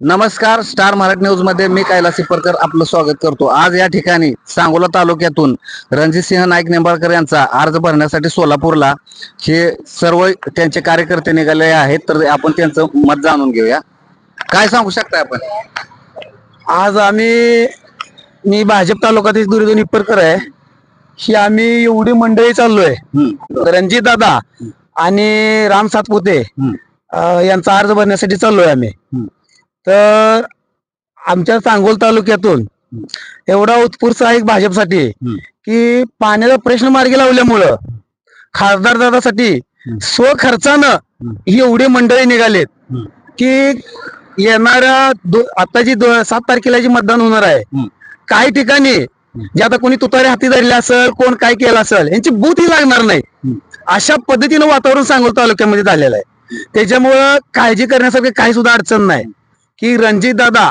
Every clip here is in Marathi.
नमस्कार स्टार मराठी न्यूजमध्ये मी कैलास सिपरकर आपलं स्वागत करतो. आज या ठिकाणी सांगोला तालुक्यातून रणजितसिंह नाईक निंबाळकर यांचा अर्ज भरण्यासाठी सोलापूरला हे सर्व त्यांचे कार्यकर्ते निघाले आहेत तर आपण त्यांचं मत जाणून घेऊया. काय सांगू शकताय आपण? आज आम्ही मी भाजप तालुक्यातील दुर्योधन निप्परकर आहे. ही आम्ही एवढी मंडळी चाललोय. रणजित दादा आणि राम सातपुते. अं, यांचा अर्ज भरण्यासाठी चाललोय आम्ही हम्म. तर आमच्या सांगोल तालुक्यातून एवढा उत्स्फूर्त आहे भाजपसाठी हम्म. की पाण्याचा प्रश्न मार्गी लावल्यामुळं खासदार दादासाठी स्वखर्चानं ही एवढी मंडळी निघालेत हम्म. की येणाऱ्या दो- आता जी दो- सात तारखेला जी मतदान होणार आहे हम्म. काही ठिकाणी जे आता कोणी तुतारी हाती धरले असेल कोण काय केलं असेल यांची बूथही लागणार नाही हम्म. अशा पद्धतीनं वातावरण सांगोल तालुक्यामध्ये झालेलं आहे त्याच्यामुळं काळजी करण्यासारखी काही सुद्धा अडचण नाही. की रणजित दादा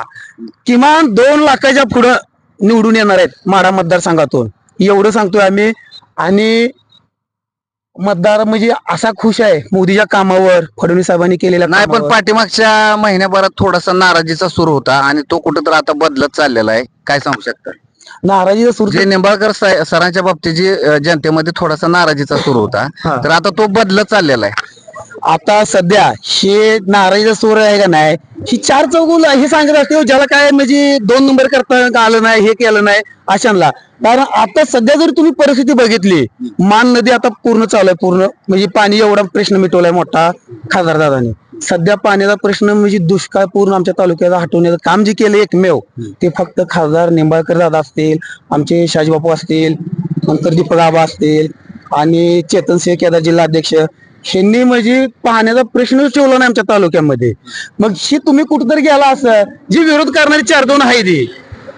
किमान दोन लाखाच्या पुढं निवडून येणार आहेत माडा मतदारसंघातून. एवढं सांगतोय आम्ही. आणि मतदार म्हणजे असा खुश आहे मोदीच्या कामावर फडणवीस साहेबांनी केलेल्या नाही पण. पाठीमागच्या महिन्याभरात थोडासा नाराजीचा सूर होता आणि तो कुठेतरी आता बदलत चाललेला आहे. काय सांगू शकता? नाराजीचा सूर जे निंबाळकर सरांच्या बाबतीत जी जनतेमध्ये थोडासा नाराजीचा सूर होता. तर आता तो बदलत चाललेला आहे. आता सध्या हे नारायण सोर आहे का नाही? ही चार चौगुल हे सांगत असते ज्याला काय म्हणजे दोन नंबर करता आलं नाही हे केलं नाही अशांना. कारण आता सध्या जर तुम्ही परिस्थिती बघितली मान नदी आता पूर्ण चालू आहे पूर्ण म्हणजे पाणी एवढा प्रश्न मिटवलाय मोठा खासदारदादांनी सध्या पाण्याचा प्रश्न म्हणजे दुष्काळ पूर्ण आमच्या तालुक्यात हटवण्याचं काम जे केलं एकमेव ते फक्त खासदार निंबाळकर दादा असतील आमचे शाजीबापू असतील नंतर दीपक आबा असतील आणि चेतन सिंह केदार जिल्हा अध्यक्ष ह्यांनी म्हणजे पाहण्याचा प्रश्नच ठेवला नाही आमच्या तालुक्यामध्ये. मग ही तुम्ही कुठेतरी गेला असं जी विरोध करणारी चार दोन आहे ती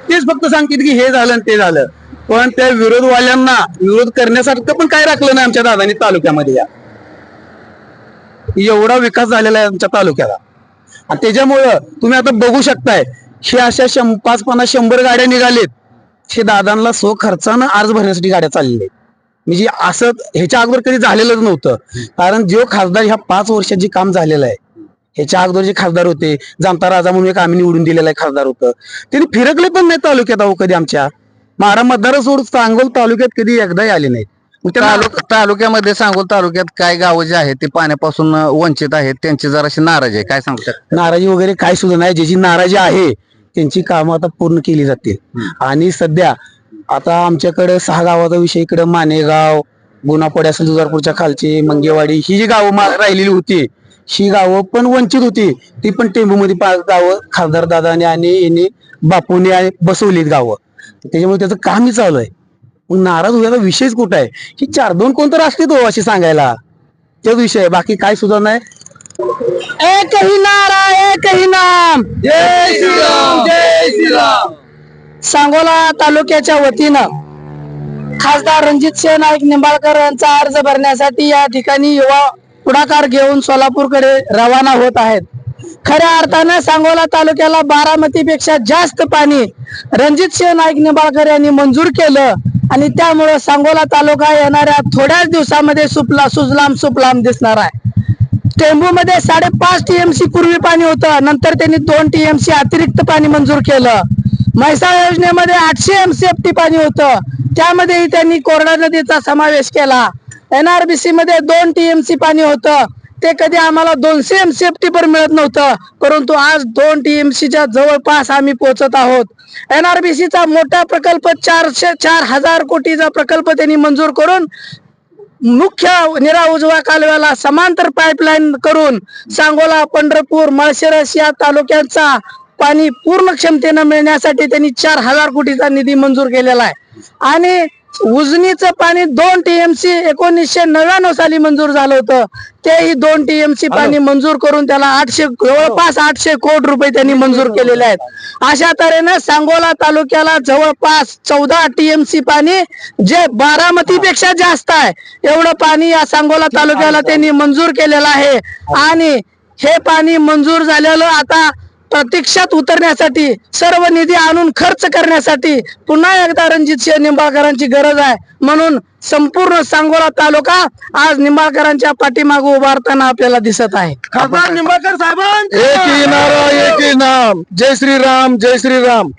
तेच फक्त सांगतील की हे झालं आणि ते झालं. पण त्या विरोधवाल्यांना विरोध करण्यासारखं पण काय राखलं नाही आमच्या दादानी तालुक्यामध्ये या. एवढा विकास झालेला आहे आमच्या तालुक्याला. आणि त्याच्यामुळं तुम्ही आता बघू शकताय हे अशा शं पाच पन्नास शंभर गाड्या निघालेत. हे दादांना सो खर्चानं अर्ज भरण्यासाठी गाड्या चाललेल्या आहेत. म्हणजे असं ह्याच्या अगोदर कधी झालेलंच नव्हतं. कारण जो खासदार ह्या पाच वर्षात जे काम झालेलं आहे ह्याच्या अगोदर जे खासदार होते जामता राजा म्हणून एक आम्ही निवडून दिलेला आहे खासदार होतं. त्यांनी फिरकले पण नाही तालुक्यात अहो कधी आमच्या. मारा मतदार सोडून सांगोल तालुक्यात कधी एकदाही आले नाहीत. तालुक तालुक्यामध्ये सांगोल तालुक्यात काय गावं जे आहेत ते पाण्यापासून वंचित आहेत त्यांची जराशी नाराज आहे. काय सांगू शकता? नाराजी वगैरे काय सुद्धा नाही. ज्याची नाराजी आहे त्यांची कामं आता पूर्ण केली जातील. आणि सध्या आता आमच्याकडे सहा गावाचा विषय इकडे मानेगाव गुन्हापडे असेल दुधारपूरच्या खालची मंगेवाडी ही जी गावं मा- राहिलेली होती ही गावं पण वंचित होती. ती पण टेंबूमध्ये पाच गावं खासदार दादाने आणि यांनी बापूने आणि बसवलीत गावं. त्याच्यामुळे त्याचं कामही चालू आहे. मग नाराज होण्याचा विषयच कुठं आहे? ही चार दोन कोणतर असते तो अशी सांगायला? तोच विषय आहे. बाकी काय सुद्धा नाही. एक ही नारा एक ही नाम. जय श्रीराम. जय श्रीराम. सांगोला तालुक्याच्या वतीनं खासदार रणजित सिंह नाईक निंबाळकर यांचा अर्ज भरण्यासाठी या ठिकाणी युवा पुढाकार घेऊन सोलापूरकडे रवाना होत आहेत. खऱ्या अर्थानं सांगोला तालुक्याला बारामतीपेक्षा जास्त पाणी रणजित सिंह नाईक निंबाळकर यांनी मंजूर केलं आणि त्यामुळे सांगोला तालुका येणाऱ्या थोड्याच दिवसामध्ये सुपला सुजलाम सुपलाम दिसणार आहे. टेंबू मध्ये साडेपाच टीएमसी पूर्वी पाणी होतं नंतर त्यांनी दोन टीएमसी अतिरिक्त पाणी मंजूर केलं. म्हैसाळ योजनेमध्ये आठशे एम एमसीएफटी पाणी होतं. त्यामध्येही त्यांनी कोरडा नदीचा समावेश केला. एनआरबीसी मध्ये दोन टीएमसी पाणी होतं. ते कधी आम्हाला दोनशे एमसीएफटी पण मिळत नव्हतं. परंतु आज दोन टीएमसीच्या जवळपास आम्ही पोहोचत आहोत. एनआरबीसीचा मोठा प्रकल्प चारशे चार हजार कोटीचा प्रकल्प त्यांनी मंजूर करून मुख्य निरा उजवा कालव्याला समांतर पाईपलाईन करून सांगोला पंढरपूर माळशिरस या तालुक्यांचा पाणी पूर्ण क्षमतेनं मिळण्यासाठी त्यांनी चार हजार कोटीचा निधी मंजूर केलेला आहे. आणि उजनीचं पाणी दोन टीएमसी एकोणीसशे नव्याण्णव साली मंजूर झालं होतं. तेही दोन टीएमसी पाणी मंजूर करून त्याला आठशे जवळपास आठशे कोटी रुपये त्यांनी मंजूर केलेले आहेत. अशा तऱ्हेनं सांगोला तालुक्याला जवळपास चौदा टीएमसी पाणी जे बारामतीपेक्षा जास्त आहे एवढं पाणी या सांगोला तालुक्याला त्यांनी मंजूर केलेलं आहे. आणि हे पाणी मंजूर झालेलं आता प्रतीक्षात उतरण्यासाठी सर्व निधी आणून खर्च करण्यासाठी पुन्हा एकदा रणजित सिंह निंबाळकरांची गरज आहे. म्हणून संपूर्ण सांगोला तालुका आज निंबाळकरांच्या पाठीमागे उभारताना आपल्याला दिसत आहे. खासदार निंबाळकर साहेबांचा एकी नारा राम जय श्रीराम जय श्रीराम.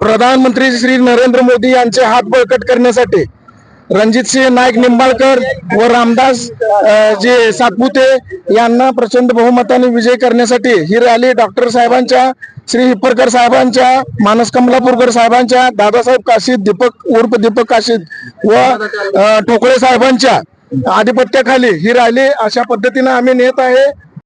प्रधानमंत्री श्री नरेंद्र मोदी यांचे हात बळकट करण्यासाठी रणजित सिंह नाईक निंबाळकर व रामदास जे सातपुते यांना प्रचंड बहुमताने विजय करण्यासाठी ही रॅली डॉक्टर साहेबांच्या श्री हिप्परकर साहेबांच्या मानस कमलापूरकर साहेबांच्या दादासाहेब काशीद दीपक उर्फ दीपक काशीद व ठोकळे साहेबांच्या आधिपत्याखाली ही रॅली अशा पद्धतीनं आम्ही नेत आहे.